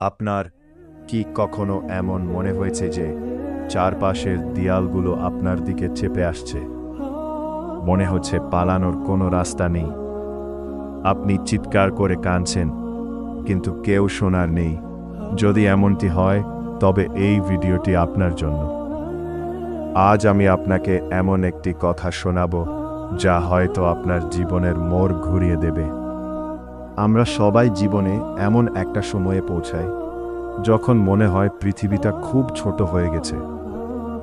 আপনার কি কখনো এমন মনে হয়েছে যে চারপাশের দেয়ালগুলো আপনার দিকে চেপে আসছে? মনে হচ্ছে পালানোর কোনো রাস্তা নেই। আপনি চিৎকার করে কাঁদছেন, কিন্তু কেউ শোনার নেই। যদি এমনটি হয়, তবে এই ভিডিওটি আপনার জন্য। আজ আমি আপনাকে এমন একটি কথা শোনাব, যা হয়তো আপনার জীবনের মোড় ঘুরিয়ে দেবে। আমরা সবাই জীবনে এমন একটা সময়ে পৌঁছাই, যখন মনে হয় পৃথিবীটা খুব ছোট হয়ে গেছে।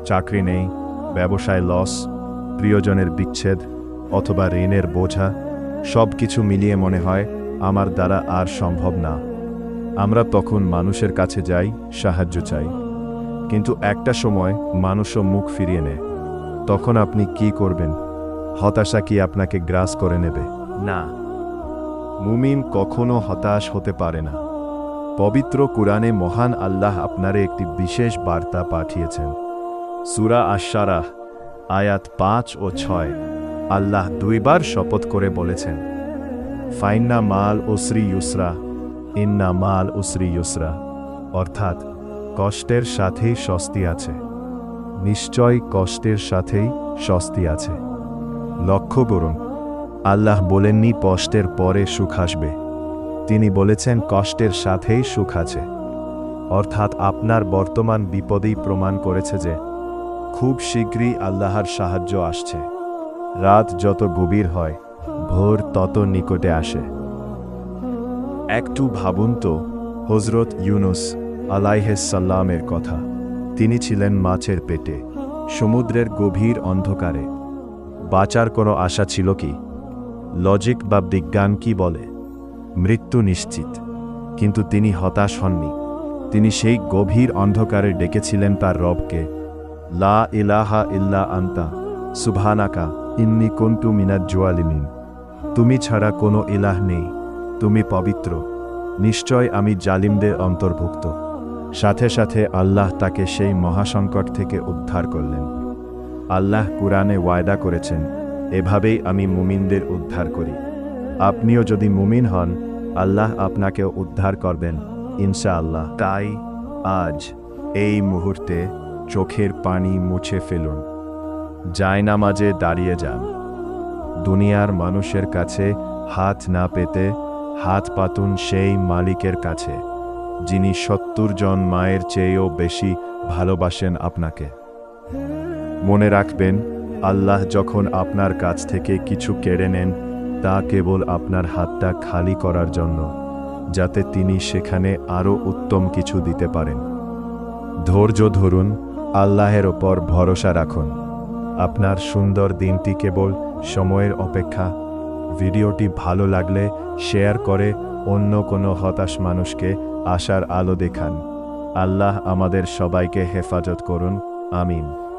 চাকরি নেই, ব্যবসায় লস প্রিয়জনের বিচ্ছেদ অথবা ঋণের বোঝা সব কিছু মিলিয়ে মনে হয় আমার দ্বারা আর সম্ভব না। আমরা তখন মানুষের কাছে যাই, সাহায্য চাই। কিন্তু একটা সময় মানুষও মুখ ফিরিয়ে নেয়। তখন আপনি কি করবেন? হতাশা কি আপনাকে গ্রাস করে নেবে? না। মুমিন কখনো হতাশ হতে পারে না। পবিত্র কুরআনে মহান আল্লাহ আপনারে একটি বিশেষ বার্তা পাঠিয়েছেন। সুরা আশারাহ আয়াত পাঁচ ও ছয়, আল্লাহ দুইবার শপথ করে বলেছেন, ফাইন্না মাল উসরি ইউসরা, ইন্না মাল উসরি ইউসরা, অর্থাৎ কষ্টের সাথেই স্বস্তি আছে, নিশ্চয় কষ্টের সাথেই স্বস্তি আছে। লক্ষ্য করুন আল্লাহ বলেননি, কষ্টের পরে সুখ আসবে। তিনি বলেছেন, কষ্টের সাথেই সুখ আছে। অর্থাৎ আপনার বর্তমান বিপদেই প্রমাণ করেছে যে, খুব শীঘ্রই আল্লাহর সাহায্য আসছে। রাত যত গভীর হয়, ভোর তত নিকটে আসে। একটু ভাবুন তো হজরত ইউনুস আলাইহেসাল্লামের কথা। তিনি ছিলেন মাছের পেটে, সমুদ্রের গভীর অন্ধকারে। বাঁচার কোনো আশা ছিল কি? লজিক বা বিজ্ঞান কি বলে? মৃত্যু নিশ্চিত। কিন্তু তিনি হতাশ হননি। তিনি সেই গভীর অন্ধকারে ডেকেছিলেন তার রবকে। লা ইলাহা ইল্লা আন্তা সুভানাকা ইন্নি কন্টু মিনাজ জোয়ালিমিন। তুমি ছাড়া কোনো ইলাহ নেই। তুমি পবিত্র। নিশ্চয় আমি জালিমদের অন্তর্ভুক্ত। সাথে সাথে আল্লাহ তাকে সেই মহাসংকট থেকে উদ্ধার করলেন। আল্লাহ কুরআনে ওয়ায়দা করেছেন এভাবেই আমি মুমিনদের উদ্ধার করি। আপনিও যদি মুমিন হন, আল্লাহ আপনাকেও উদ্ধার করবেন, ইনশাআল্লাহ। তাই আজ এই মুহূর্তে চোখের পানি মুছে ফেলুন। জায়নামাজে দাঁড়িয়ে যান। দুনিয়ার মানুষের কাছে হাত না পেতে হাত পাতুন সেই মালিকের কাছে, যিনি সত্তর জন মায়ের চেয়েও বেশি ভালোবাসেন আপনাকে। মনে রাখবেন আল্লাহ যখন আপনার কাছ থেকে কিছু কেড়ে নেন, তা কেবল আপনার হাতটা খালি করার জন্য, যাতে তিনি সেখানে আরও উত্তম কিছু দিতে পারেন। ধৈর্য ধরুন, আল্লাহের ওপর ভরসা রাখুন। আপনার সুন্দর দিনটি কেবল সময়ের অপেক্ষা। ভিডিওটি ভালো লাগলে শেয়ার করে অন্য কোনো হতাশ মানুষকে আশার আলো দেখান। আল্লাহ আমাদের সবাইকে হেফাজত করুন। আমিন।